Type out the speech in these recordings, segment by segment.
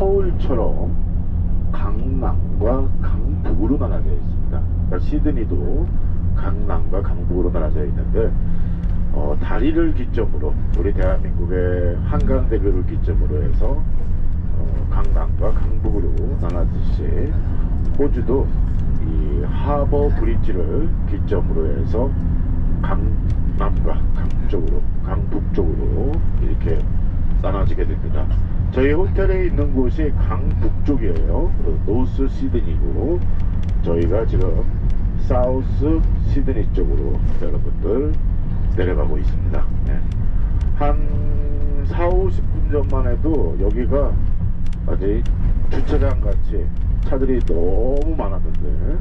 서울처럼 강남과 강북으로 나눠져 있습니다. 그러니까 시드니도 강남과 강북으로 나눠져 있는데 어, 다리를 기점으로 우리 대한민국의 한강대교를 기점으로 해서 어, 강남과 강북으로 나눠지시 호주도 이 하버 브릿지를 기점으로 해서 강남과 강쪽으로 강북쪽으로 이렇게 나눠지게 됩니다. 저희 호텔에 있는 곳이 강북쪽이에요. 노스 시드니고 저희가 지금 사우스 시드니 쪽으로 여러분들 내려가고 있습니다. 네. 한 4, 50분 전만 해도 여기가 아직 주차장 같이 차들이 너무 많았는데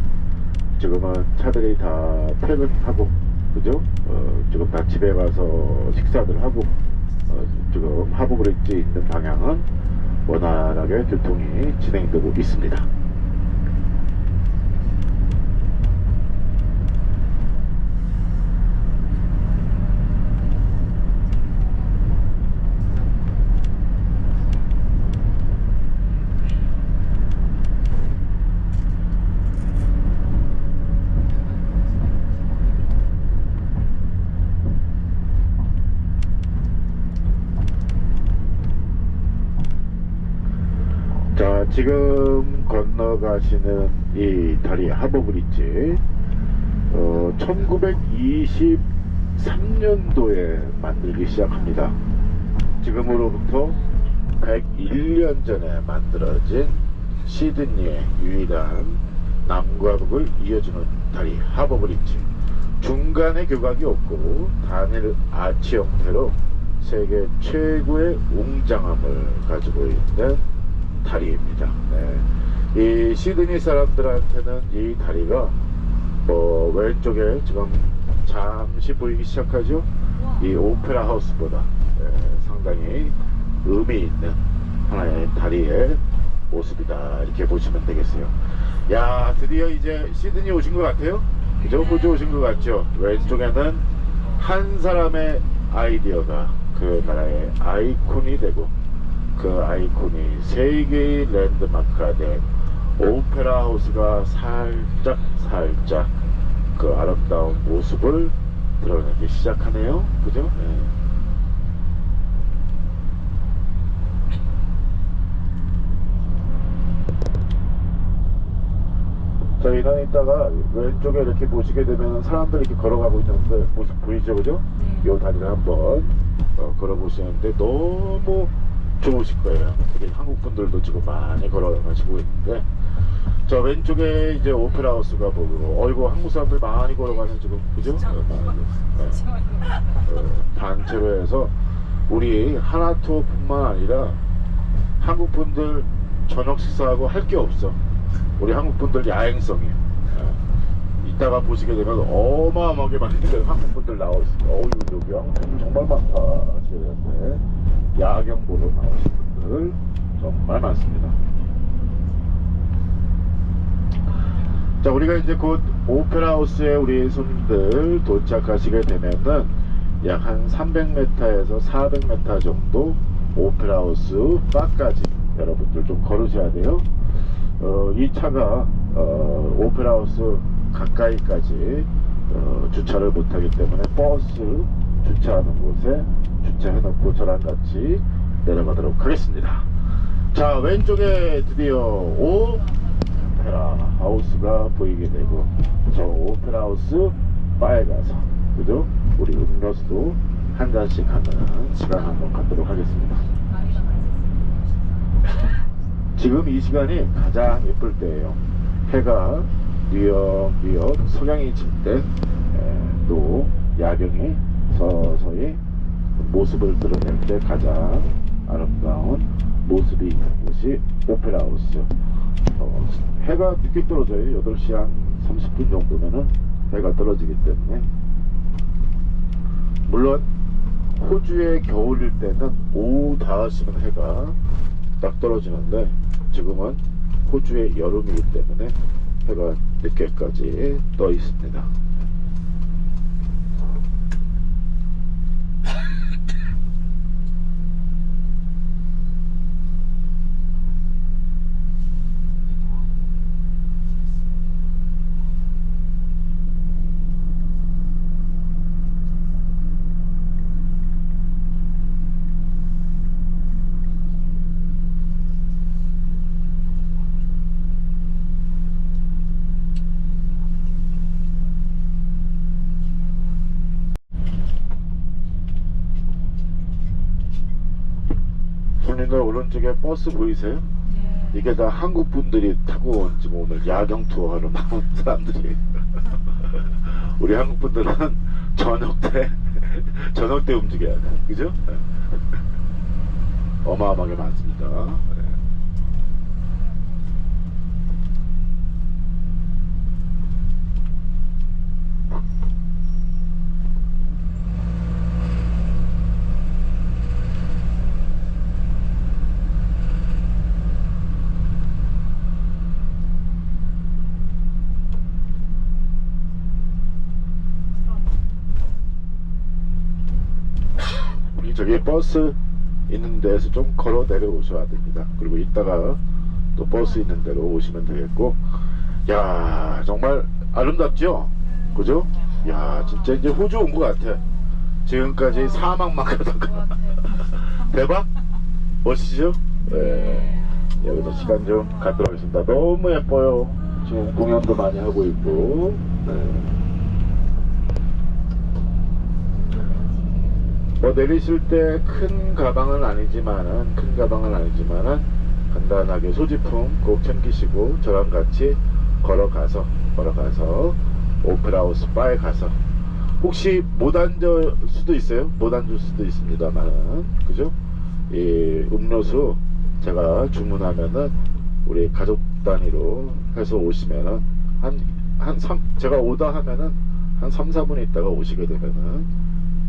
지금은 차들이 다 퇴근하고 그죠? 어, 지금 다 집에 가서 식사들 하고 어, 지금 하부 브릿지 있는 방향은 원활하게 교통이 진행되고 있습니다. 자, 지금 건너가시는 이 다리 하버브릿지, 어, 1923년도에 만들기 시작합니다. 지금으로부터 101년 전에 만들어진 시드니의 유일한 남과 북을 이어주는 다리 하버브릿지. 중간에 교각이 없고 단일 아치 형태로 세계 최고의 웅장함을 가지고 있는 다리입니다. 네. 이 시드니 사람들한테는 이 다리가 뭐 왼쪽에 지금 잠시 보이기 시작하죠. 이 오페라 하우스보다 예, 상당히 의미 있는 하나의 다리의 모습이다 이렇게 보시면 되겠어요. 야 드디어 이제 시드니 오신 것 같아요. 그죠? 호주 오신 것 같죠? 왼쪽에는 한 사람의 아이디어가 그 나라의 아이콘이 되고 그 아이콘이 세계의 랜드마크가 된 오페라 하우스가 살짝 살짝 그 아름다운 모습을 드러내기 시작하네요. 그죠? 네. 저희는 이따가 왼쪽에 이렇게 보시게 되면 사람들이 이렇게 걸어가고 있는데 모습 보이죠, 그죠? 네. 요 다리를 한번 어, 걸어보시는데 너무 좋으실 거예요. 특히 한국 분들도 지금 많이 걸어가시고 있는데 저 왼쪽에 이제 오페라 하우스가 보이고 어이구 한국 사람들 많이 걸어가는 지금 그죠? 많이, 네. 어, 단체로 해서 우리 하나토뿐만 아니라 한국 분들 저녁 식사하고 할 게 없어. 우리 한국 분들 야행성이에요. 예. 이따가 보시게 되면 어마어마하게 많은 한국 분들 나와 있습니다. 어우 여기 한국 분들 정말 많다 하시게 되는데 야경 보러 나오신 분들 정말 많습니다. 자 우리가 이제 곧 오페라 하우스에 우리 손님들 도착하시게 되면은 약 한 300m에서 400m 정도 오페라 하우스 바까지 여러분들 좀 걸으셔야 돼요. 어, 이 차가 어, 오페라 하우스 가까이까지 어, 주차를 못하기 때문에 버스 주차하는 곳에 주차해놓고 저랑 같이 내려가도록 하겠습니다. 자 왼쪽에 드디어 오페라 하우스가 보이게 되고 저 오페라 하우스 바에 가서 그죠? 우리 음료수도 한 잔씩 하는 시간 한번 갖도록 하겠습니다. 지금 이 시간이 가장 예쁠 때예요. 해가 뉘엿뉘엿 석양이 질 때 또 야경이 서서히 모습을 드러낼 때 가장 아름다운 모습이 있는 곳이 오페라 하우스. 어, 해가 늦게 떨어져요. 8시 한 30분 정도면은 해가 떨어지기 때문에 물론 호주의 겨울일 때는 오후 5시면 해가 딱 떨어지는데 지금은 호주의 여름이기 때문에 해가 늦게까지 떠 있습니다. 쪽에 버스 보이세요? 네. 이게 다 한국 분들이 타고 온 지금 오늘 야경 투어하러 나온 사람들이 우리 한국 분들은 저녁 때 저녁 때 움직여야 돼 그죠? 네. 어마어마하게 많습니다 저기 버스 있는 데에서 좀 걸어 내려오셔야 됩니다. 그리고 이따가 또 버스 있는 데로 오시면 되겠고, 야 정말 아름답죠? 그죠? 야 진짜 이제 호주 온 것 같아. 지금까지 사막만 가다가 대박? 멋지죠? 네. 여기서 시간 좀 갖도록 하겠습니다. 너무 예뻐요. 지금 공연도 많이 하고 있고. 네. 뭐 내리실 때 큰 가방은 아니지만은 큰 가방은 아니지만은 간단하게 소지품 꼭 챙기시고 저랑 같이 걸어가서 걸어가서 오페라하우스 바에 가서. 혹시 못 앉을 수도 있어요? 못 앉을 수도 있습니다만은. 그죠? 이 음료수 제가 주문하면은 우리 가족 단위로 해서 오시면은 한한 삼 제가 오다 하면은 한 3, 4분 있다가 오시게 되면은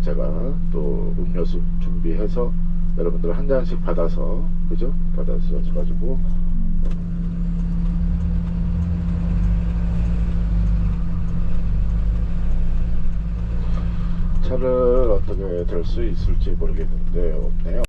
제가 또 음료수 준비해서 여러분들 한 잔씩 받아서 그죠? 받아서 가지고 차를 어떻게 될 수 있을지 모르겠는데 없네요.